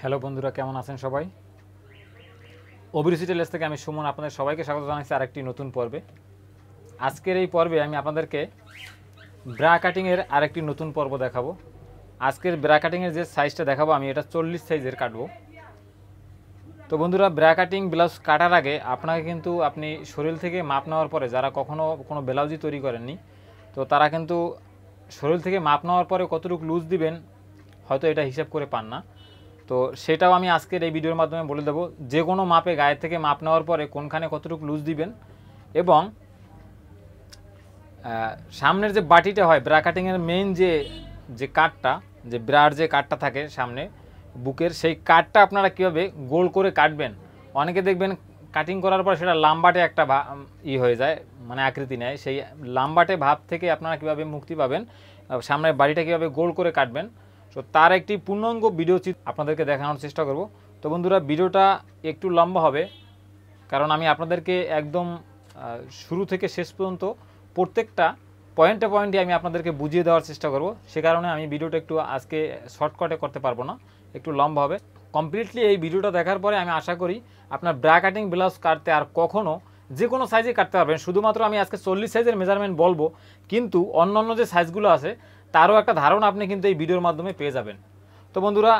Hello বন্ধুরা, কেমন আছেন সবাই? ওবিসিটি লেস থেকে আমি সুমন, আপনাদের সবাইকে স্বাগত জানাচ্ছি আরেকটি নতুন পর্বে। আজকের এই পর্বে আমি আপনাদেরকে ব্রা কাটিংয়ের আরেকটি নতুন পর্ব দেখাবো। আজকের ব্রা কাটিংয়ের যে সাইজটা দেখাবো, আমি এটা চল্লিশ সাইজের কাটবো। তো বন্ধুরা, ব্রা কাটিং ব্লাউজ কাটার আগে আপনাকে কিন্তু আপনি শরীর থেকে মাপ নেওয়ার পরে, যারা কখনো কোনো ব্লাউজই তৈরি করেননি, তো তারা কিন্তু শরীর থেকে মাপ নেওয়ার পরে কতটুকু লুজ দিবেন, হয়তো এটা হিসাব করে পান না। তো সেটাও আমি আজকের এই ভিডিওর মাধ্যমে বলে দেবো। যে কোনো মাপে গায়ের থেকে মাপ নেওয়ার পরে কোনখানে কতটুকু লুজ দিবেন এবং সামনের যে বাটিটা হয় ব্রা কাটিংয়ের মেইন যে যে কাঠটা, যে ব্রার যে কাঠটা থাকে সামনে বুকের, সেই কাঠটা আপনারা কীভাবে গোল করে কাটবেন? অনেকে দেখবেন কাটিং করার পর সেটা লাম্বাটে একটা ই হয়ে যায় মানে আকৃতি নেয়। সেই লাম্বাটে ভাব থেকে আপনারা কীভাবে মুক্তি পাবেন সামনের বাড়িটা কীভাবে গোল করে কাটবেন তো তার একটি পূর্ণাঙ্গ ভিডিও চিত আপনাদেরকে দেখানোর চেষ্টা করব। তো বন্ধুরা ভিডিওটা একটু লম্বা হবে, কারণ আমি আপনাদেরকে একদম শুরু থেকে শেষ পর্যন্ত প্রত্যেকটা পয়েন্টে পয়েন্টে আমি আপনাদেরকে বুঝিয়ে দেওয়ার চেষ্টা করব। সে কারণে আমি ভিডিওটা একটু আজকে শর্টকাটে করতে পারব না, একটু লম্বা হবে। কমপ্লিটলি এই ভিডিওটা দেখার পরে আমি আশা করি আপনার ব্রা কাটিং ব্লাউজ কাটতে আর কখনও যে কোনো সাইজে কাটতে পারবেন। শুধুমাত্র আমি আজকে চল্লিশ সাইজের মেজারমেন্ট বলব, কিন্তু অন্য অন্য যে সাইজগুলো আছে তারও একটা ধারণা আপনি কিন্তু এই ভিডিওর মাধ্যমে পেয়ে যাবেন। তো বন্ধুরা,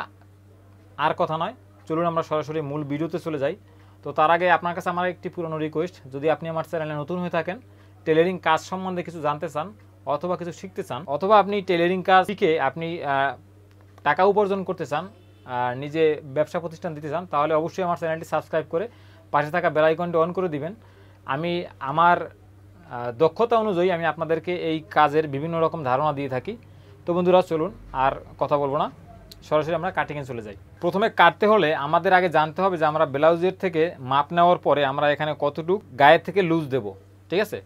আর কথা নয়, চলুন আমরা সরাসরি মূল ভিডিওতে চলে যাই। তো তার আগে আপনার কাছে আমার একটি পুরনো রিকোয়েস্ট যদি আপনি আমার চ্যানেলে নতুন হয়ে থাকেন টেলারিং কাজ সম্বন্ধে কিছু জানতে চান, অথবা কিছু শিখতে চান, অথবা আপনি টেলারিং কাজ শিখে আপনি টাকা উপার্জন করতে চান, আর নিজে ব্যবসা প্রতিষ্ঠান দিতে চান, তাহলে অবশ্যই আমার চ্যানেলটি সাবস্ক্রাইব করে পাশে থাকা বেল আইকনটি অন করে দিবেন। আমি আমার দক্ষতা অনুযায়ী আমি আপনাদেরকে এই কাজের বিভিন্ন রকম ধারণা দিয়ে থাকি। তো বন্ধুরা, চলুন, আর কথা বলব না। সরাসরি আমরা কাটিংয়ে চলে যাই। প্রথমে কাটতে হলে আমাদের আগে জানতে হবে যে আমরা ব্লাউজের থেকে মাপ নেওয়ার পরে আমরা এখানে কতটুক গায়ের থেকে লুজ দেব, ঠিক আছে?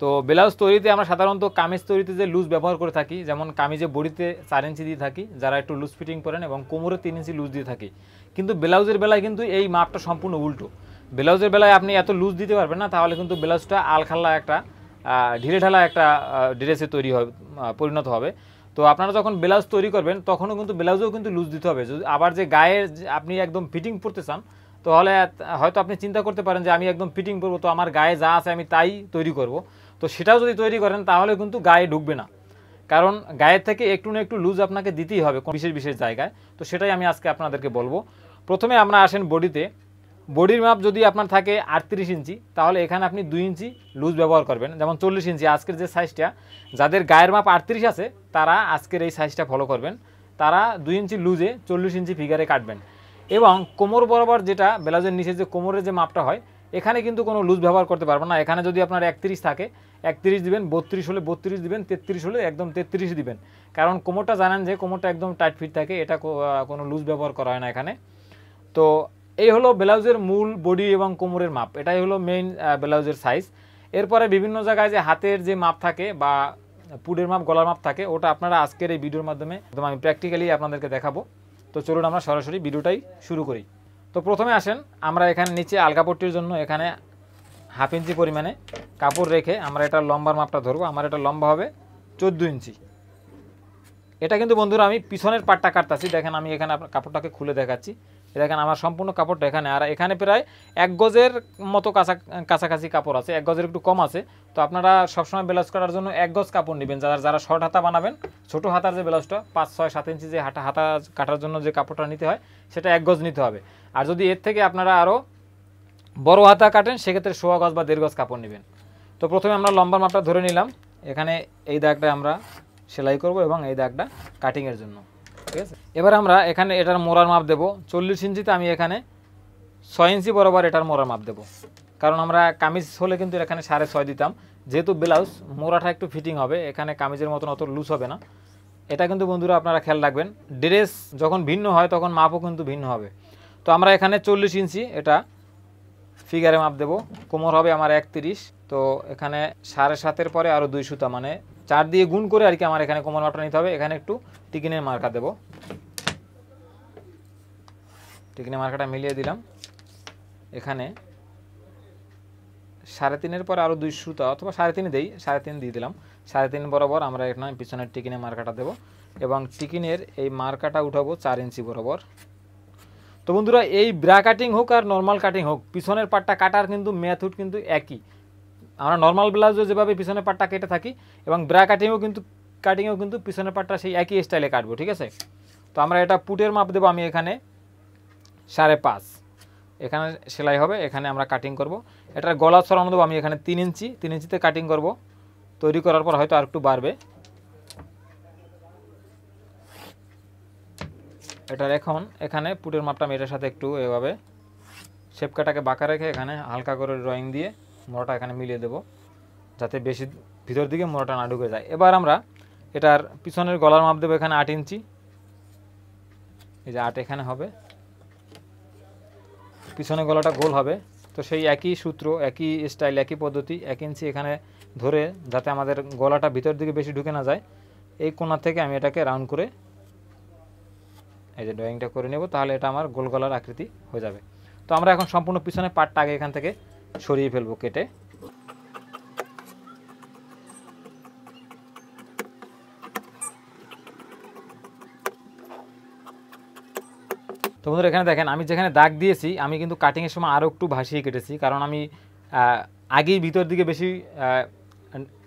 তো ব্লাউজ তৈরিতে আমরা সাধারণত কামিজ তৈরিতে যে লুজ ব্যবহার করে থাকি, যেমন কামিজে বডিতে চার ইঞ্চি দিয়ে থাকি, যারা একটু লুজ ফিটিং করেন, এবং কোমরে তিন ইঞ্চি লুজ দিয়ে থাকি। কিন্তু ব্লাউজের বেলায় কিন্তু এই মাপটা সম্পূর্ণ উল্টো। ব্লাউজের বেলায় আপনি এত লুজ দিতে পারবেন না, তাহলে কিন্তু ব্লাউজটা আলখাল্লা একটা ঢিলে ঢালা একটা ড্রেসে তৈরি হবে পরিণত হবে। তো আপনারা যখন ব্লাউজ তৈরি করবেন, তখনও কিন্তু ব্লাউজেও কিন্তু লুজ দিতে হবে। যদি আবার যে গায়ের আপনি একদম ফিটিং পড়তে চান, তাহলে হয়তো আপনি চিন্তা করতে পারেন যে আমি একদম ফিটিং করব তো আমার গায়ে যা আছে আমি তাই তৈরি করব। তো সেটাও যদি তৈরি করেন, তাহলে কিন্তু গায়ে ঢুকবে না। কারণ গায়ের থেকে একটু না একটু লুজ আপনাকে দিতেই হবে বিশেষ বিশেষ জায়গায়। তো সেটাই আমি আজকে আপনাদেরকে বলব। প্রথমে আমরা আসেন বডিতে। বডির মাপ যদি আপনার থাকে আটত্রিশ ইঞ্চি, তাহলে এখানে আপনি দুই ইঞ্চি লুজ ব্যবহার করবেন, যেমন চল্লিশ ইঞ্চি। আজকের যে সাইজটা যাদের গায়ের মাপ আটত্রিশ আছে, তারা আজকের এই সাইজটা ফলো করবেন। তারা দুই ইঞ্চি লুজে চল্লিশ ইঞ্চি ফিগারে কাটবেন। এবং কোমর বরাবর যেটা, ব্লাউজের নিচে যে কোমরের যে মাপটা হয়, এখানে কিন্তু কোনো লুজ ব্যবহার করতে পারবেন না। এখানে যদি আপনার একত্রিশ থাকে, একত্রিশ দিবেন, বত্রিশ হলে বত্রিশ দিবেন, তেত্রিশ হলে একদম তেত্রিশ দিবেন। কারণ কোমরটা জানেন যে, কোমরটা একদম টাইট ফিট থাকে, এটা কোনো লুজ ব্যবহার করা হয় না এখানে। তো এই হলো ব্লাউজের মূল বডি এবং কোমরের মাপ। এটাই হলো মেইন ব্লাউজের সাইজ এরপরে বিভিন্ন জায়গায় যে হাতের যে মাপ থাকে বা পুডের মাপ, গলার মাপ থাকে, ওটা আপনারা আজকের এই ভিডিওর মাধ্যমে একদম আমি প্র্যাকটিক্যালি আপনাদেরকে দেখাবো। তো চলুন আমরা সরাসরি ভিডিওটাই শুরু করি। তো প্রথমে আসেন, আমরা এখানে নিচে আলগাপট্টির জন্য এখানে হাফ ইঞ্চি পরিমাণে কাপড় রেখে আমরা এটা লম্বার মাপটা ধরবো। আমার এটা লম্বা হবে চোদ্দ ইঞ্চি। এটা কিন্তু বন্ধুরা আমি পিছনের পাটটা কাটতাছি। দেখেন আমি এখানে কাপড়টাকে খুলে দেখাচ্ছি। দেখেন আমার সম্পূর্ণ কাপড়টা এখানে। আর এখানে প্রায় এক গজের মতো কাছা কাছাকাছি কাপড় আছে, এক গজের একটু কম আছে। তো আপনারা সবসময় ব্লাউজ কাটার জন্য এক গজ কাপড় নেবেন। যারা যারা শর্ট হাতা বানাবেন, ছোট হাতার যে ব্লাউজটা, পাঁচ, ছয়, সাত ইঞ্চি যে হাতা হাতা কাটার জন্য যে কাপড়টা নিতে হয়, সেটা এক গজ নিতে হবে। আর যদি এর থেকে আপনারা আরও বড় হাতা কাটেন, সেক্ষেত্রে সোয়া গজ বা দেড় গজ কাপড় নেবেন। তো প্রথমে আমরা লম্বা মাপটা ধরে নিলাম। এখানে এই দাগটা আমরা সেলাই করব এবং এই দাগটা কাটিংয়ের জন্য। ঠিক আছে? এবার আমরা এখানে এটার মোড়ার মাপ দেব। চল্লিশ ইঞ্চিতে আমি এখানে ছয় ইঞ্চি বরাবর এটার মোড়ার মাপ দেব। কারণ আমরা কামিজ হলে কিন্তু এখানে সাড়ে ছয় দিতাম। যেহেতু ব্লাউজ, মোড়াটা একটু ফিটিং হবে, এখানে কামিজের মতন অত লুজ হবে না। এটা কিন্তু বন্ধুরা আপনারা খেয়াল রাখবেন ড্রেস যখন ভিন্ন হয় তখন মাপও কিন্তু ভিন্ন হবে। তো আমরা এখানে চল্লিশ ইঞ্চি এটা ফিগারে মাপ দেব। কোমর হবে আমার একত্রিশ, তো এখানে সাড়ে সাতের পরে আরও দুই সুতা মানে চার দিয়ে গুণ করে আর কি আমার এখানে কোমল মাপটা নিতে হবে। এখানে একটু টিকিনের মার্কা দেব। টিকিনের মার্কাটা মিলিয়ে দিলাম। এখানে সাড়ে তিনের পর আরও দুই সুতা অথবা সাড়ে তিন দেই, সাড়ে তিন দিয়ে দিলাম। সাড়ে তিন বরাবর আমরা এখানে পিছনের টিকিনের মার্কাটা দেব এবং টিকিনের এই মার্কাটা উঠাবো চার ইঞ্চি বরাবর। তো বন্ধুরা, এই ব্রা কাটিং হোক আর নর্মাল কাটিং হোক, পিছনের পাটটা কাটার কিন্তু মেথড কিন্তু একই। আমরা নর্মাল ব্লাউজও যেভাবে পিছনের পাটটা কেটে থাকি এবং ব্রা কাটিংও কিন্তু কাটিংও কিন্তু পিছনের পাটটা সেই একই স্টাইলে কাটবো, ঠিক আছে? তো আমরা এটা পুটের মাপ দেবো আমি এখানে সাড়ে পাঁচ। এখানে সেলাই হবে, এখানে আমরা কাটিং করব। এটার গলা সরানো দেবো আমি এখানে তিন ইঞ্চি, তিন ইঞ্চিতে কাটিং করব। তৈরি করার পর হয়তো আর একটু বাড়বে। এটার এখন, এখানে পুটের মাপটা আমি সাথে একটু এভাবে শেপ কাটাকে বাঁকা রেখে এখানে হালকা করে ড্রয়িং দিয়ে মোড়াটা এখানে মিলিয়ে দেব, যাতে বেশি ভিতর দিকে মোড়াটা না ঢুকে যায়। এবার আমরা এটার পিছনের গলার মাপ দেবো এখানে আট ইঞ্চি। এই যে আট এখানে হবে। পিছনে গলাটা গোল হবে। তো সেই একই সূত্র, একই স্টাইল একই পদ্ধতি, এক ইঞ্চি এখানে ধরে যাতে আমাদের গলাটা ভিতর দিকে বেশি ঢুকে না যায়, এই কোণা থেকে আমি এটাকে রাউন্ড করে এই যে ড্রয়িংটা করে নেব, তাহলে এটা আমার গোল গলার আকৃতি হয়ে যাবে। তো আমরা এখন সম্পূর্ণ পিছনে পাটটা আগে এখান থেকে সরিয়ে ফেলব কেটে। তো বন্ধুরা, এখানে দেখেন, আমি যেখানে দাগ দিয়েছি, আমি কিন্তু কাটিংয়ের সময় আরও একটু ভাসিয়ে কেটেছি, কারণ আমি আগেই ভিতর দিকে বেশি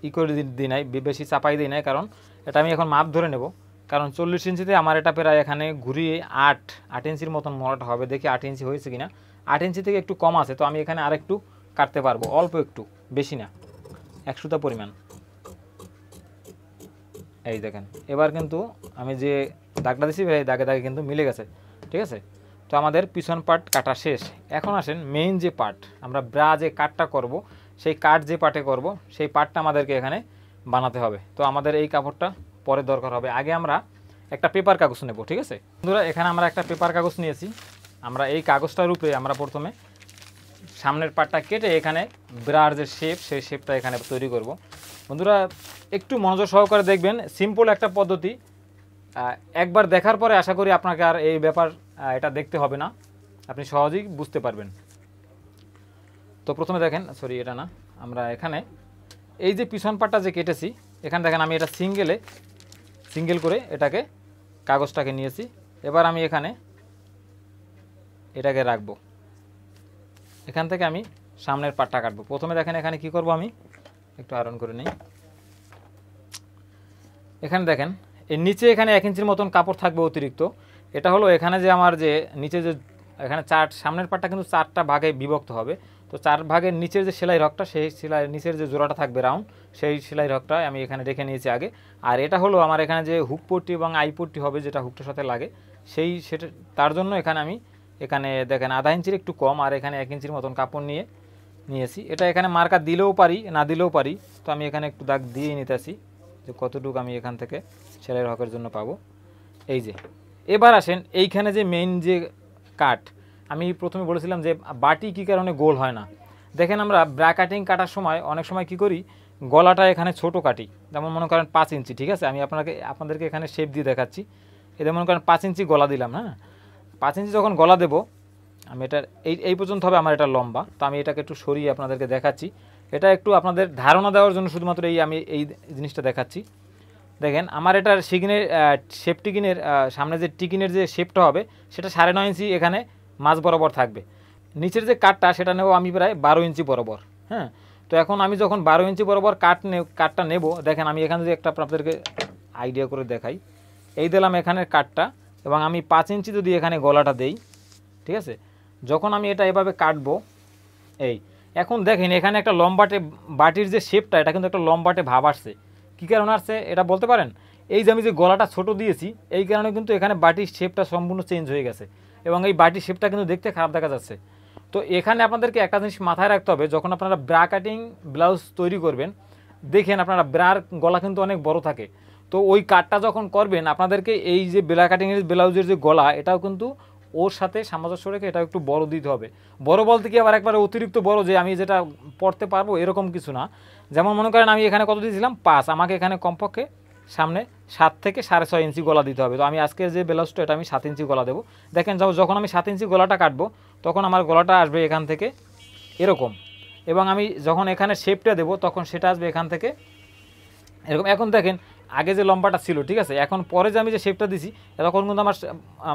ই করে দিই নাই বেশি চাপাই দিই নাই, কারণ এটা আমি এখন মাপ ধরে নেব। কারণ চল্লিশ ইঞ্চিতে আমার এটা প্রায় এখানে ঘুরিয়ে আট আট ইঞ্চির মতন মোড়াটা হবে, দেখি আট ইঞ্চি হয়েছে কিনা। আট ইঞ্চি থেকে একটু কম আছে, তো আমি এখানে আরেকটু কাটতে পারব, অল্প একটু, বেশি না একশোটা পরিমাণ। এই দেখেন, এবার কিন্তু আমি যে দাগটা দিছি এই দাগে দাগে কিন্তু মিলে গেছে, ঠিক আছে? তো আমাদের পিছন পার্ট কাটা শেষ। এখন আসেন মেইন যে পার্ট আমরা ব্রা যে কাটটা করব, সেই কাট যে পার্টে করব, সেই পার্টটা আমাদেরকে এখানে বানাতে হবে। তো আমাদের এই কাপড়টা পরে দরকার হবে। আগে আমরা একটা পেপার কাগজ নেব, ঠিক আছে? বন্ধুরা, এখানে আমরা একটা পেপার কাগজ নিয়েছি। আমরা এই কাগজটার উপরে আমরা প্রথমে সামনের পাটটা কেটে এখানে ব্রার যে শেপ সেই শেপটা এখানে তৈরি করব। বন্ধুরা, একটু মনোযোগ সহকারে দেখবেন সিম্পল একটা পদ্ধতি। একবার দেখার পরে আশা করি আপনাকে আর এই ব্যাপার এটা দেখতে হবে না। আপনি সহজেই বুঝতে পারবেন। তো প্রথমে দেখেন সরি এটা না, আমরা এখানে এই যে পিছন পাটটা যে কেটেছি, এখানে দেখেন আমি এটা সিঙ্গেলে সিঙ্গেল করে এটাকে, কাগজটাকে নিয়েছি। এবার আমি এখানে এটাকে রাখব। এখান থেকে আমি সামনের পাটটা কাটবো। প্রথমে দেখেন এখানে কি করব আমি? একটু আয়রন করে নিই। এখানে দেখেন, এর নিচে এখানে এক ইঞ্চির মতন কাপড় থাকবে অতিরিক্ত। এটা হলো এখানে যে আমার যে নিচে যে এখানে চার, সামনের পাটটা কিন্তু চারটা ভাগে বিভক্ত হবে। তো চার ভাগের নিচের যে সেলাই রকটা সেই সেলাই, নিচের যে জোড়াটা থাকবে রাউন্ড, সেই সেলাই রকটা আমি এখানে রেখে নিয়েছি আগে। আর এটা হলো আমার এখানে যে হুক পট্টি এবং আই পট্টি হবে, যেটা হুকটার সাথে লাগে, সেই সেটা, তার জন্য এখানে আমি এখানে দেখেন আধা ইঞ্চির একটু কম, আর এখানে এক ইঞ্চির মতন কাপড় নিয়ে নিয়েছি। এটা এখানে মার্কা দিলেও পারি, না দিলেও পারি। তো আমি এখানে একটু দাগ দিয়ে নিতেছি যে কতটুকু আমি এখান থেকে সেলাই হকের জন্য পাবো। এই যে, এবার আসেন এইখানে যে মেইন যে কাট আমি প্রথমে বলেছিলাম যে বাটি কী কারণে গোল হয় না। দেখেন আমরা ব্রা কাটিং কাটার সময় অনেক সময় কি করি, গলাটা এখানে ছোট কাটি, যেমন মনে করেন পাঁচ ইঞ্চি, ঠিক আছে? আমি আপনাকে, আপনাদেরকে এখানে শেপ দিয়ে দেখাচ্ছি। এদের মনে করেন পাঁচ ইঞ্চি গলা দিলাম হ্যাঁ? পাঁচ ইঞ্চি যখন গলা দেবো, আমি এটা এই এই পর্যন্ত হবে আমার এটা লম্বা। তো আমি এটাকে একটু সরিয়ে আপনাদেরকে দেখাচ্ছি। এটা একটু আপনাদের ধারণা দেওয়ার জন্য শুধুমাত্র এই আমি এই জিনিসটা দেখাচ্ছি। দেখেন, আমার এটার সিগিনের শেপ টিকিনের সামনে যে টিকিনের যে শেপটা হবে, সেটা সাড়ে নয় ইঞ্চি এখানে মাঝ বরাবর থাকবে। নিচের যে কাঠটা সেটা নেব আমি প্রায় বারো ইঞ্চি বরাবর হ্যাঁ? তো এখন আমি যখন বারো ইঞ্চি বরাবর কাঠ নে কাঠটা নেব, দেখেন আমি এখানে যে একটা আপনাদেরকে আইডিয়া করে দেখাই। এই দিলাম এখানের কাঠটা এবং আমি পাঁচ ইঞ্চি যদি এখানে গলাটা দেই, ঠিক আছে? যখন আমি এটা এভাবে কাটবো, এই, এখন দেখেন এখানে একটা লম্বাটে বাটির যে শেপটা এটা কিন্তু একটা লম্বাটে ভাব আসছে। কী কারণে আসছে? এটা বলতে পারেন? এই যে আমি যে গলাটা ছোট দিয়েছি, এই কারণে কিন্তু এখানে বাটির শেপটা সম্পূর্ণ চেঞ্জ হয়ে গেছে এবং এই বাটির শেপটা কিন্তু দেখতে খারাপ দেখা যাচ্ছে। তো এখানে আপনাদেরকে একটা জিনিস মাথায় রাখতে হবে, যখন আপনারা ব্রা কাটিং ব্লাউজ তৈরি করবেন, দেখেন আপনারা ব্রার গলা কিন্তু অনেক বড় থাকে। তো ওই কাটটা যখন করবেন, আপনাদেরকে এই যে ব্রা কাটিংয়ের ব্লাউজের যে গলা, এটাও কিন্তু ওর সাথে সামঞ্জস্য রেখে এটা একটু বড় দিতে হবে। বড় বলতে কি আবার একবারে অতিরিক্ত বড় যে আমি যেটা পড়তে পারব এরকম কিছু না। যেমন মনে করেন আমি এখানে কত দিয়েছিলাম? পাঁচ। আমাকে এখানে কমপক্ষে সামনে সাত থেকে সাড়ে ছয় ইঞ্চি গলা দিতে হবে। তো আমি আজকে যে ব্লাউজটা এটা আমি সাত ইঞ্চি গলা দেবো। দেখেন যখন আমি সাত ইঞ্চি গলাটা কাটবো, তখন আমার গলাটা আসবে এখান থেকে এরকম। এবং আমি যখন এখানে শেপটা দেবো, তখন সেটা আসবে এখান থেকে এরকম। এখন দেখেন আগে যে লম্বাটা ছিল, ঠিক আছে? এখন পরে যে আমি যে শেপটা দিছি, তখন কিন্তু আমার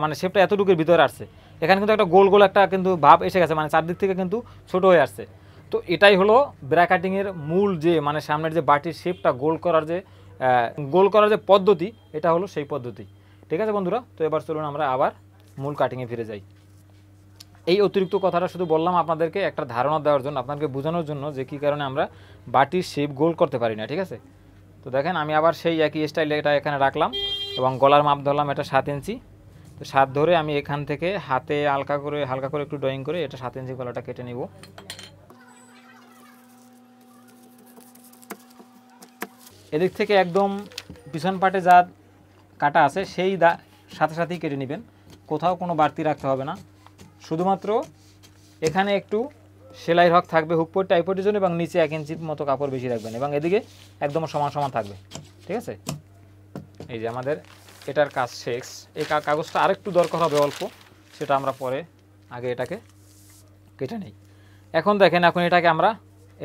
মানে শেপটা এতটুকুর ভিতরে আসছে। এখানে কিন্তু একটা গোল গোল একটা কিন্তু ভাব এসে গেছে মানে চারদিক থেকে কিন্তু ছোট হয়ে আসছে। তো এটাই হলো ব্রা কাটিংয়ের মূল যে মানে সামনের যে বাটির শেপটা গোল করার যে গোল করার যে পদ্ধতি, এটা হলো সেই পদ্ধতি। ঠিক আছে বন্ধুরা? তো এবার চলুন আমরা আবার মূল কাটিংয়ে ফিরে যাই। এই অতিরিক্ত কথাটা শুধু বললাম আপনাদেরকে একটা ধারণা দেওয়ার জন্য, আপনাদেরকে বোঝানোর জন্য যে কী কারণে আমরা বাটির শেপ গোল করতে পারি না, ঠিক আছে? তো দেখেন, আমি আবার সেই একই স্টাইল এটা এখানে রাখলাম এবং গলার মাপ ধরলাম এটা সাত ইঞ্চি। তো সাত ধরে আমি এখান থেকে হাতে হালকা করে হালকা করে একটু ড্রয়িং করে এটা সাত ইঞ্চি গলাটা কেটে নিব। এদিক থেকে একদম পিছন পাটে যা কাটা আছে সেই দা, সাথে সাথেই কেটে নেবেন। কোথাও কোনো বাড়তি রাখতে হবে না। শুধুমাত্র এখানে একটু সেলাই হক থাকবে হুকপট টাইপটের জন্য এবং নিচে এক ইঞ্চির মতো কাপড় বেশি রাখবেন এবং এদিকে একদম সমান সমান থাকবে, ঠিক আছে? এই যে আমাদের এটার কাজ শেষ। এই কাগজটা আরেকটু দরকার হবে অল্প, সেটা আমরা পরে আগে এটাকে কেটে নেই। এখন দেখেন, এখন এটাকে আমরা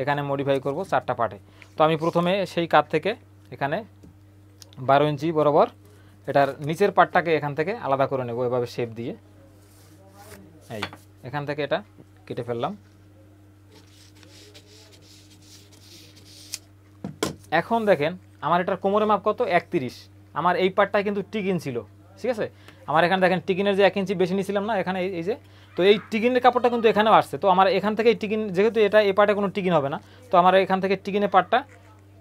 এখানে মডিফাই করব চারটা পার্টে তো আমি প্রথমে সেই কাত থেকে এখানে বারো ইঞ্চি বরাবর এটার নিচের পার্টটাকে এখান থেকে আলাদা করে নেব এভাবে শেপ দিয়ে। এই, এখান থেকে এটা কেটে ফেললাম। এখন দেখেন, আমার এটার কোমরের মাপ কত? একত্রিশ। আমার এই পার্টটা কিন্তু টিকিন ছিল, ঠিক আছে? আমার এখানে দেখেন, টিকিনের যে এক ইঞ্চি বেশি নিয়েছিলাম না, এখানে এই- যে, তো এই টিকিনের কাপড়টা কিন্তু এখানেও আসছে। তো আমার এখান থেকে টিকিন, যেহেতু এটা এই পার্টে কোনো টিকিন হবে না, তো আমার এখান থেকে টিকিনের পার্টটা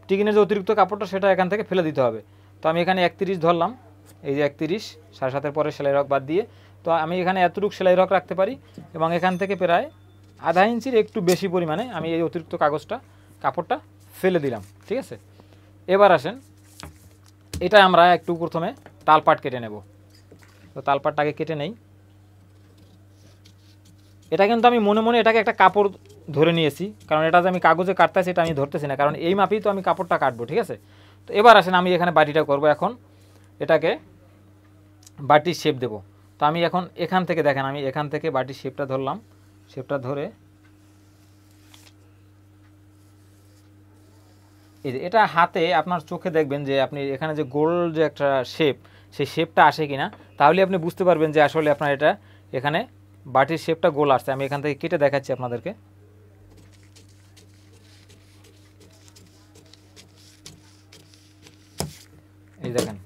টিকিনের যে অতিরিক্ত কাপড়টা, সেটা এখান থেকে ফেলে দিতে হবে। তো আমি এখানে একত্রিশ ধরলাম, এই যে একত্রিশ, সাড়ে সাতের পরে সেলাই রক বাদ দিয়ে। তো আমি এখানে এতটুকু সেলাই রক রাখতে পারি এবং এখান থেকে প্রায় আধা ইঞ্চির একটু বেশি পরিমাণে আমি এই অতিরিক্ত কাগজটা, কাপড়টা ফেলে দিলাম, ঠিক আছে? এবার আসেন এটা আমরা একটু প্রথমে তালপাট কেটে নেব। তো তালপাটটাকে কেটে নেই। এটা কিন্তু আমি মনে মনে এটাকে একটা কাপড় ধরে নিয়েছি, কারণ এটা যে আমি কাগজে কাটতেছি এটা আমি ধরতেছি না, কারণ এই মাপেই তো আমি কাপড়টা কাটবো, ঠিক আছে? তো এবার আসেন, আমি এখানে বাটিটা করব এখন। এটাকে বাটির শেপ দেব। তো আমি এখন এখান থেকে, দেখেন আমি এখান থেকে বাটির শেপটা ধরলাম শেপটা ধরে এই যে এটা হাতে আপনার চোখে দেখবেন যে আপনি এখানে যে গোল যে একটা শেপ সেই শেপটা আসে কিনা, তাহলে আপনি বুঝতে পারবেন যে আসলে আপনার এটা এখানে বাটির শেপটা গোল আসছে। আমি এখান থেকে কেটে দেখাচ্ছি আপনাদেরকে। এই দেখেন,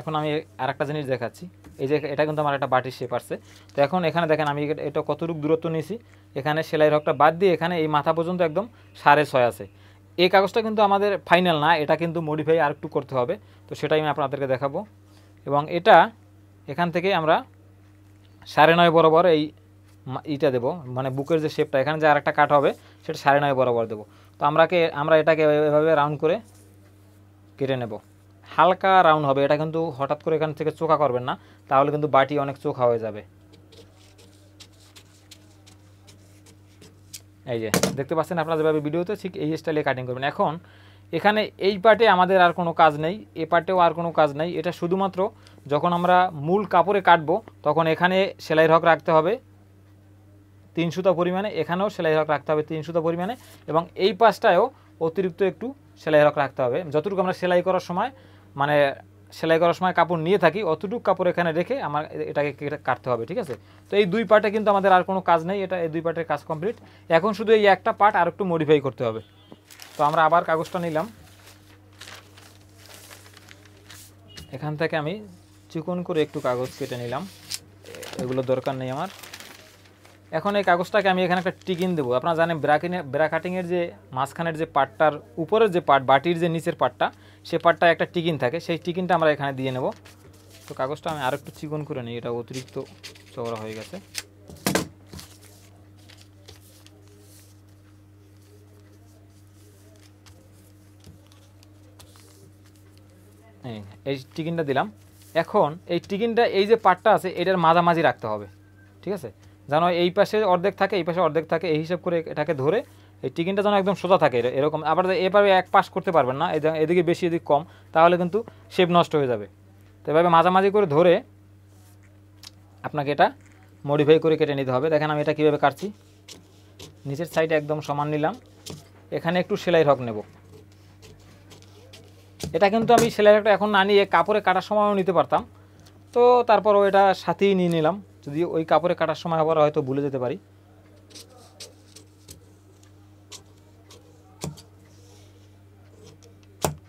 এখন আমি আরেকটা জিনিস দেখাচ্ছি। এই যে এটা কিন্তু আমার একটা বাটির শেপ আসছে। তো এখন এখানে দেখেন, আমি এটা কতটুকু দূরত্ব নিয়েছি। এখানে সেলাই রকটা বাদ দিয়ে এখানে এই মাথা পর্যন্ত একদম সাড়ে ছয় আছে। এই কাগজটা কিন্তু আমাদের ফাইনাল না, এটা কিন্তু মডিফাই আর একটু করতে হবে। তো সেটাই আমি আপনাদেরকে দেখাবো। এবং এটা এখান থেকে আমরা সাড়ে নয় বরাবর এই ইটা দেবো মানে বুকের যে শেপটা এখানে যে আরেকটা কাট হবে, সেটা সাড়ে নয় বরাবর দেবো। তো আমরাকে, আমরা এটাকে এভাবে রাউন্ড করে কেটে নেব। হালকা রাউন্ড হবে, এটা কিন্তু হঠাৎ করে এখান থেকে চোখা করবেন না, তাহলে কিন্তু বাটি অনেক চোখা হয়ে যাবে। এই যে, দেখতে পাচ্ছেন আপনারা যেভাবে ভিডিওতে, ঠিক এই স্টাইলে কাটিং করবেন। এখন, এখানে এই পার্টে আমাদের আর কোনো কাজ নেই, এ পার্টেও আর কোনো কাজ নেই। এটা শুধুমাত্র যখন আমরা মূল কাপড়ে কাটবো, তখন এখানে সেলাই হক রাখতে হবে। তিন সুতা পরিমাণে, এখানেও সেলাই হক রাখতে হবে তিন সুতা পরিমাণে এবং এই পাশটায়ও অতিরিক্ত একটু সেলাই হক রাখতে হবে। যতটুকু আমরা সেলাই করার সময় মানে সেলাই করার সময় কাপড় নিয়ে থাকি, অতটুকু কাপড় এখানে রেখে আমার এটাকে কাটতে হবে, ঠিক আছে? তো এই দুই পার্টে কিন্তু আমাদের আর কোনো কাজ নেই, এটা এই দুই পার্টের কাজ কমপ্লিট। এখন শুধু এই একটা পার্ট আর একটু মডিফাই করতে হবে। তো আমরা আবার কাগজটা নিলাম। এখান থেকে আমি চিকন করে একটু কাগজ কেটে নিলাম। এগুলো দরকার নেই আমার। এখন এই কাগজটাকে আমি এখানে একটা টিকিন দেবো। আপনারা জানেন ব্রা কাটিংয়ের যে মাঝখানের যে পার্টটার উপরের যে পার্ট, বাটির যে নিচের পার্টটা সে পার্টটা একটা টিকিন থাকে, সেই টিকিনটা আমরা এখানে দিয়ে নেব। তো কাগজটা আমি আর একটু চিকন করে নিই, এটা অতিরিক্ত চওড়া হয়ে গেছে। এই টিকিনটা দিলাম। এখন এই টিকিনটা, এই যে পার্টটা আছে, এটার মাঝামাঝি রাখতে হবে, ঠিক আছে? যেন এই পাশে অর্ধেক থাকে, এই পাশে অর্ধেক থাকে, এই হিসাব করে এটাকে ধরে এই টিকিনটা যেন একদম সোজা থাকে, এর- এরকম। আবার এভাবে এক পাশ করতে পারবেন না এদিকে বেশি, এদিকে কম, তাহলে কিন্তু শেপ নষ্ট হয়ে যাবে। তো এভাবে মাঝামাঝি করে ধরে আপনাকে এটা মডিফাই করে কেটে নিতে হবে। দেখেন আমি এটা কীভাবে কাটছি। নিচের সাইডে একদম সমান নিলাম। এখানে একটু সেলাই হক নেব। এটা কিন্তু আমি সেলাই একটা এখন না নিয়ে কাপড়ে কাটার সময়ও নিতে পারতাম। তো তারপরও এটা সাথেই নিয়ে নিলাম। যদি ওই কাপড়ে কাটার সময় আবার হয়তো ভুলে যেতে পারি।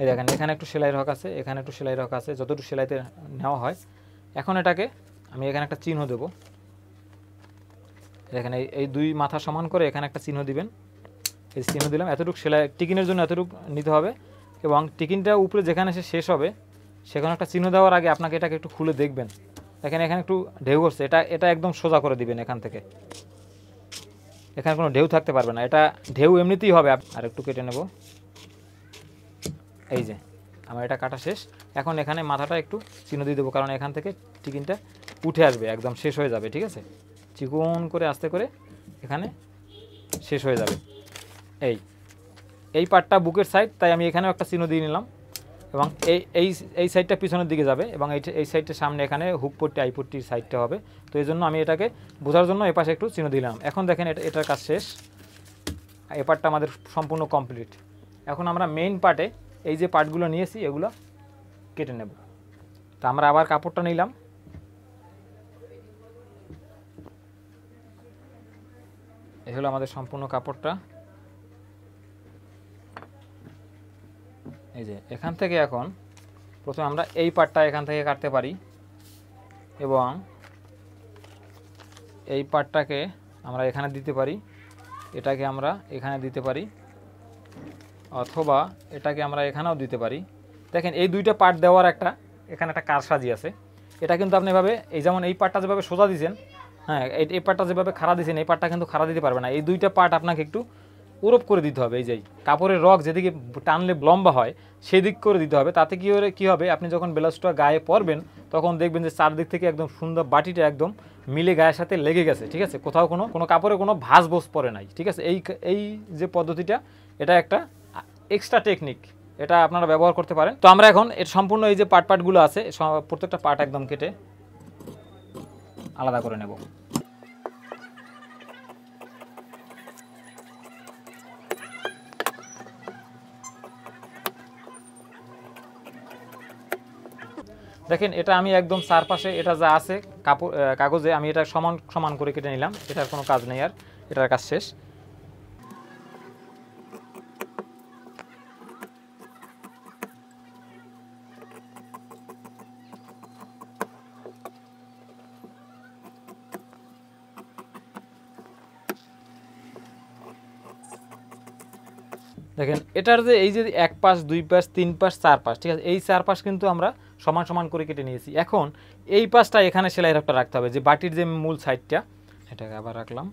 এই দেখেন, এখানে একটু সেলাই রক আছে, এখানে একটু সেলাই রক আছে, যতটুকু সেলাইতে নেওয়া হয়। এখন এটাকে আমি এখানে একটা চিহ্ন দেব। দেখেন, এই এই দুই মাথা সমান করে এখানে একটা চিহ্ন দিবেন। এই চিহ্ন দিলাম, এতটুকু সেলাই, টিকিনের জন্য এতটুকু নিতে হবে এবং টিকিনটা উপরে যেখানে সে শেষ হবে, সেখানে একটা চিহ্ন দেওয়ার আগে আপনাকে এটাকে একটু খুলে দেখবেন। দেখেন, এখানে একটু ঢেউ করছে, এটা এটা একদম সোজা করে দিবেন এখান থেকে। এখানে কোনো ঢেউ থাকতে পারবে না, এটা ঢেউ এমনিতেই হবে। আর একটু কেটে নেব। এই যে, আমার এটা কাটা শেষ। এখন এখানে মাথাটা একটু চিহ্ন দিয়ে দেবো, কারণ এখান থেকে টিকিনটা উঠে আসবে, একদম শেষ হয়ে যাবে, ঠিক আছে? চিকন করে, আস্তে করে এখানে শেষ হয়ে যাবে। এই এই পার্টটা বুকের সাইড তাই আমি এখানেও একটা চিহ্ন দিয়ে নিলাম। এবং এই এই এই সাইডটা পিছনের দিকে যাবে, এবং এই এই সাইডটা সামনে এখানে হুক পট্টি সাইডটা হবে। তো এই জন্য আমি এটাকে বোঝার জন্য এ পাশে একটু চিহ্ন দিলাম এখন দেখেন এটা, এটার কাজ শেষ। এ পার্টটা আমাদের সম্পূর্ণ কমপ্লিট এখন আমরা মেইন পার্টে এই যে পার্টগুলো নিয়েছি, এগুলো কেটে নেব। তা আমরা আবার কাপড়টা নিলাম। এই হলো আমাদের সম্পূর্ণ কাপড়টা। এই যে, এখান থেকে এখন প্রথমে আমরা এই পার্টটা এখান থেকে কাটতে পারি এবং এই পার্টটাকে আমরা এখানে দিতে পারি। এটাকে আমরা এখানে দিতে পারি। অথবা এটাকে আমরা এখানেও দিতে পারি। দেখেন, এই দুইটা পার্ট দেওয়ার একটা, এখানে একটা কারসাজি আছে। এটা কিন্তু আপনি এভাবে, এই যেমন এই পার্টটা যেভাবে সোজা দিয়েছেন হ্যাঁ এই পার্টটা যেভাবে খাড়া দিয়েছেন এই পার্টটা কিন্তু খাড়া দিতে পারবে না। এই দুইটা পার্ট আপনাকে একটু ওরপ করে দিতে হবে, এই যে কাপড়ের রগ যেদিকে টানলে লম্বা হয়, সেই দিক করে দিতে হবে। তাতে কি কী হবে? আপনি যখন ব্লাউজটা গায়ে পরবেন, তখন দেখবেন যে চারদিক থেকে একদম সুন্দর বাটিটা একদম মিলে গায়ের সাথে লেগে গেছে, ঠিক আছে? কোথাও কোনো কোনো কাপড়ে কোনো ভাঁজ বোস পরে নাই, ঠিক আছে? এই এই যে পদ্ধতিটা, এটা একটা এক্সট্রা টেকনিক এটা আপনারা ব্যবহার করতে পারেন। তো আমরা এখন এর সম্পূর্ণ এই যে পার্ট পার্টগুলো আছে প্রত্যেকটা পার্ট একদম কেটে আলাদা করে নেব। দেখেন, এটা আমি একদম চারপাশে, এটা যা আছে, কাপড় কাগজে আমি এটা সমান সমান করে কেটে নিলাম, এটার কোনো কাজ নেই আর, এটার কাজ শেষ। দেখেন, এটার যে এই যে এক পাশ, দুই পাশ, তিন পাশ, চার পাশ, ঠিক আছে? এই চার পাশ কিন্তু আমরা সমান সমান করে কেটে নিয়েছি। এখন এই পাশটা এখানে সেলাই রকটা রাখতে হবে, যে বাটির যে মূল সাইডটা, এটাকে আবার রাখলাম।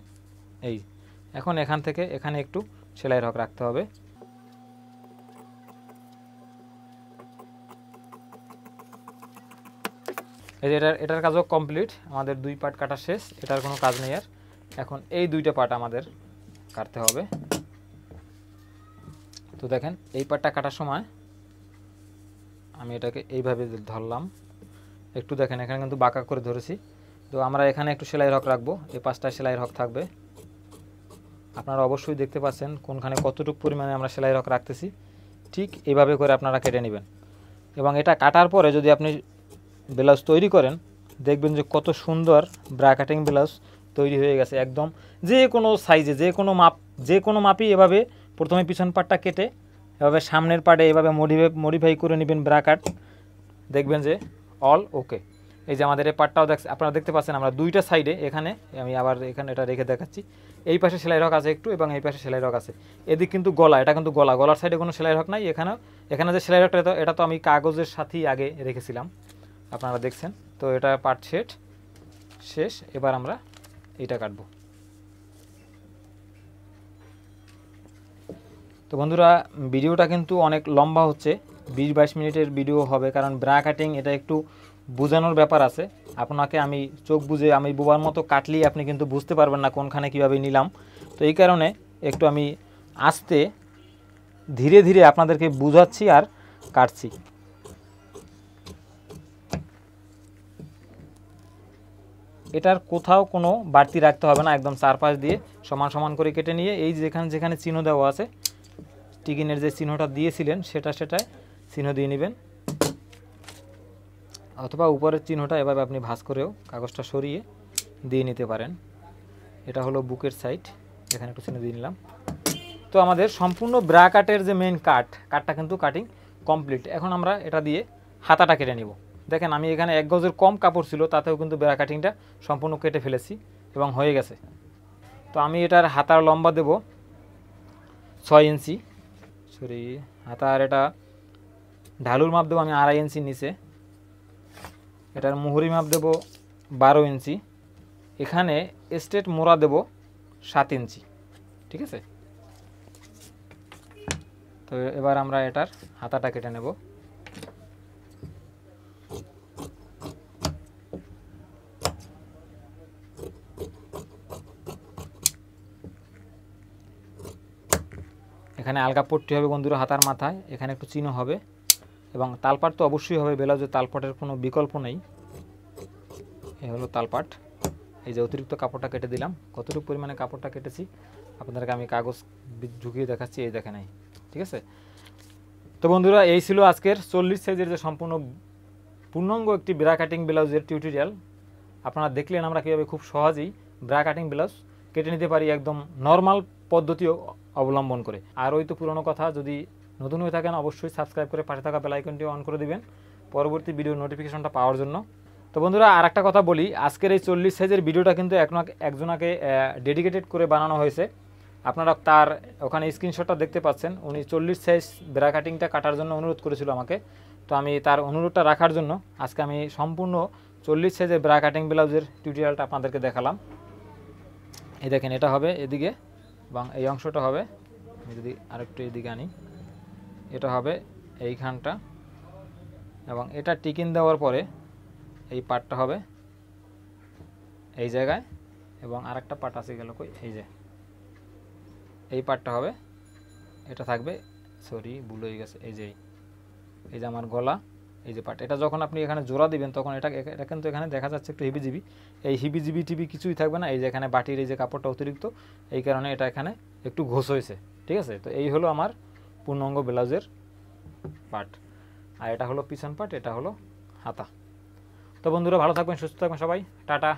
এই, এখন এখান থেকে এখানে একটু সেলাই রক রাখতে হবে। এই যে এটার এটার কাজও কমপ্লিট, আমাদের দুই পার্ট কাটা শেষ, এটার কোনো কাজ নেই আর। এখন এই দুইটা পার্ট আমাদের কাটতে হবে। তো দেখেন, এই পাটটা কাটার সময় আমি এটাকে এইভাবে ধরলাম। একটু দেখেন, এখানে কিন্তু বাঁকা করে ধরেছি। তো আমরা এখানে একটু সেলাই হক রাখব। এই পাঁচটা সেলাই হক থাকবে। আপনারা অবশ্যই দেখতে পাচ্ছেন কোনখানে কতটুকু পরিমাণে আমরা সেলাই রক রাখতেছি। ঠিক এইভাবে করে আপনারা কেটে নেবেন। এবং এটা কাটার পরে যদি আপনি ব্লাউজ তৈরি করেন, দেখবেন যে কত সুন্দর ব্রা কাটিং ব্লাউজ তৈরি হয়ে গেছে। একদম যে কোনো সাইজে, যে কোনো মাপ, যে কোনো মাপই এভাবে প্রথমে পিছন পাটটা কেটে এভাবে সামনের পাটে এভাবে মডিফাই মডিফাই করে নেবেন ব্রা কাট দেখবেন যে অল ওকে এই যে আমাদের এই পাটটাও দেখ আপনারা দেখতে পাচ্ছেন আমরা দুইটা সাইডে এখানে, আমি আবার এখানে এটা রেখে দেখাচ্ছি। এই পাশে সেলাই রক আছে একটু এবং এই পাশে সেলাই রক আছে। এদিক কিন্তু গলা, এটা কিন্তু গলা। গলার সাইডে কোনো সেলাই রক নাই এখানে এখানে যে সেলাই রকটা, এটা তো আমি কাগজের সাথেই আগে রেখেছিলাম। আপনারা দেখছেন, তো এটা পার্ট সেট শেষ, এবার আমরা এটা কাটবো। তো বন্ধুরা, ভিডিওটা কিন্তু অনেক লম্বা হচ্ছে। বিশ বাইশ মিনিটের ভিডিও হবে, কারণ ব্রা কাটিং এটা একটু বোঝানোর ব্যাপার আছে। আপনাকে আমি চোখ বুঝে আমি বোবার মতো কাটলেই আপনি কিন্তু বুঝতে পারবেন না কোনখানে কীভাবে নিলাম। তো এই কারণে একটু আমি আস্তে ধীরে ধীরে আপনাদেরকে বুঝাচ্ছি আর কাটছি। এটার কোথাও কোনো বাড়তি রাখতে হবে না, একদম চারপাশ দিয়ে সমান সমান করে কেটে নিয়ে এই যেখানে যেখানে চিহ্ন দেওয়া আছে টিকিনের যে চিহ্নটা দিয়েছিলেন, সেটা সেটায় চিহ্ন দিয়ে নেবেন। অথবা উপরের চিহ্নটা এভাবে আপনি ভাঁজ করেও কাগজটা সরিয়ে দিয়ে নিতে পারেন। এটা হলো বুকের সাইড, এখানে একটু চিহ্ন দিয়ে নিলাম। তো আমাদের সম্পূর্ণ ব্রা কাটের যে মেন কাট, কাটটা কিন্তু কাটিং কমপ্লিট এখন আমরা এটা দিয়ে হাতাটা কেটে নিব। দেখেন, আমি এখানে এক গজের কম কাপড় ছিল, তাতেও কিন্তু ব্রা কাটিংটা সম্পূর্ণ কেটে ফেলেছি এবং হয়ে গেছে। তো আমি এটার হাতার লম্বা দেব ছয় ইঞ্চি। সরি হাতার এটা ঢালুর মাপ দেবো আমি আড়াই ইঞ্চি নিচে। এটার মুহুরি মাপ দেবো বারো ইঞ্চি। এখানে স্টেট মোড়া দেব সাত ইঞ্চি, ঠিক আছে? তো এবার আমরা এটার হাতাটা কেটে নেব। এখানে আলগা পট্টি হবে বন্ধুরা হাতার মাথায়, এখানে একটু চিহ্ন হবে এবং তালপাট তো অবশ্যই হবে ব্লাউজের তালপাটের কোনো বিকল্প নেই। এই হলো তালপাট। এই যে অতিরিক্ত কাপড়টা কেটে দিলাম, কতটুকু পরিমাণে কাপড়টা কেটেছি, আপনাদেরকে আমি কাগজ ঝুঁকিয়ে দেখাচ্ছি, এই দেখে নাই, ঠিক আছে? তো বন্ধুরা, এই ছিল আজকের চল্লিশ সাইজের যে সম্পূর্ণ পূর্ণাঙ্গ একটি ব্রা কাটিং ব্লাউজের টিউটোরিয়াল। আপনারা দেখলেন আমরা কীভাবে খুব সহজেই ব্রা কাটিং ব্লাউজ কেটে নিতে পারি একদম নর্মাল পদ্ধতি অ- অবলম্বন করে। আর ওই তো পুরনো কথা, যদি নতুন হয়ে থাকেন, অবশ্যই সাবস্ক্রাইব করে পাশে থাকা বেলাইকনটি অন করে দিবেন পরবর্তী ভিডিও নোটিফিকেশনটা পাওয়ার জন্য। তো বন্ধুরা আর একটা কথা বলি, আজকের এই চল্লিশ সাইজের ভিডিওটা কিন্তু একজনা- একজনাকে ডেডিকেটেড করে বানানো হয়েছে। আপনারা তার ওখানে স্ক্রিনশটটা দেখতে পাচ্ছেন, উনি চল্লিশ সাইজ ব্রা কাটিংটা কাটার জন্য অনুরোধ করেছিল আমাকে। তো আমি তার অনুরোধটা রাখার জন্য আজকে আমি সম্পূর্ণ চল্লিশ সাইজের ব্রা কাটিং ব্লাউজের টিউটোরিয়ালটা আপনাদেরকে দেখালাম। এই দেখেন, এটা হবে এদিকে। এবং এই অংশটা হবে, আমি যদি আরেকটু এদিকে আনি, এটা হবে এইখানটা, এবং এটা টিকিন দেওয়ার পরে এই পার্টটা হবে এই জায়গায়, এবং আরেকটা পার্ট আছে গেল কই, এই যে এই পার্টটা হবে, এটা থাকবে, সরি, ভুল হয়ে গেছে, এই যে। এই যে আমার গলা এই যে পার্ট এটা যখন আপনি এখানে জোড়া দিবেন, তখন এটা এটা কিন্তু এখানে দেখা যাচ্ছে একটু হিবিজিবি। এই হিবিজিবি টিবি কিছুই থাকবে না। এই যে এখানে বাটির এই যে কাপড়টা অতিরিক্ত, এই কারণে এটা এখানে একটু ঘোষ হয়েছে। ঠিক আছে? তো এই হলো আমার পূর্ণাঙ্গ ব্লাউজের পার্ট আর এটা হলো পিছন পার্ট এটা হলো হাতা। তো বন্ধুরা, ভালো থাকবেন, সুস্থ থাকবেন সবাই। টাটা।